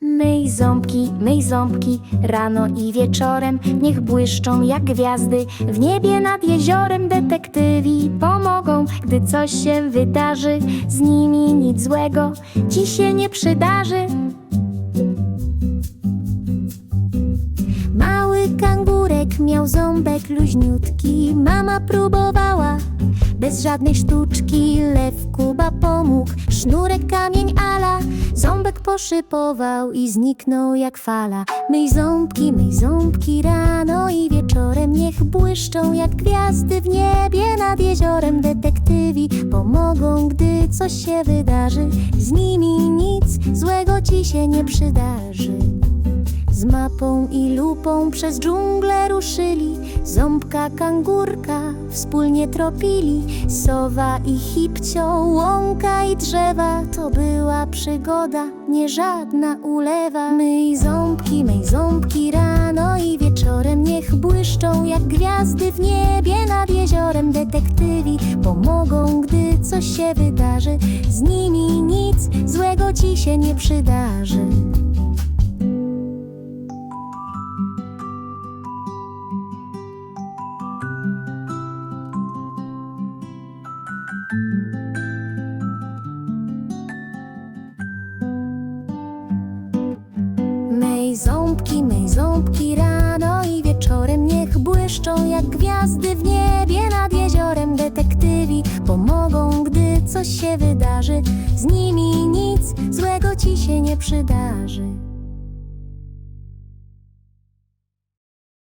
Myj ząbki, myj ząbki, rano i wieczorem Niech błyszczą jak gwiazdy. W niebie nad jeziorem Detektywi pomogą, gdy coś się wydarzy. Z nimi nic złego ci się nie przydarzy. Mały kangurek miał ząbek luźniutki. Mama próbowała bez żadnej sztuczki. Lew Kuba pomógł, sznurek kamień ala Ząbek poszypował i zniknął jak fala. Myj ząbki, myj ząbki rano i wieczorem Niech błyszczą jak gwiazdy w niebie nad jeziorem. Detektywi pomogą, gdy coś się wydarzy. Z nimi nic złego ci się nie przydarzy z mapą i lupą przez dżunglę ruszyli. Ząbka, kangurka wspólnie tropili. Sowa i hipcio, łąka i drzewa. To była przygoda, nie żadna ulewa. Myj ząbki, myj ząbki rano i wieczorem Niech błyszczą jak gwiazdy w niebie nad jeziorem. Detektywi pomogą, gdy coś się wydarzy. Z nimi nic złego ci się nie przydarzy ząbki, rano i wieczorem Niech błyszczą jak gwiazdy w niebie nad jeziorem. Detektywi pomogą, gdy coś się wydarzy. Z nimi nic złego ci się nie przydarzy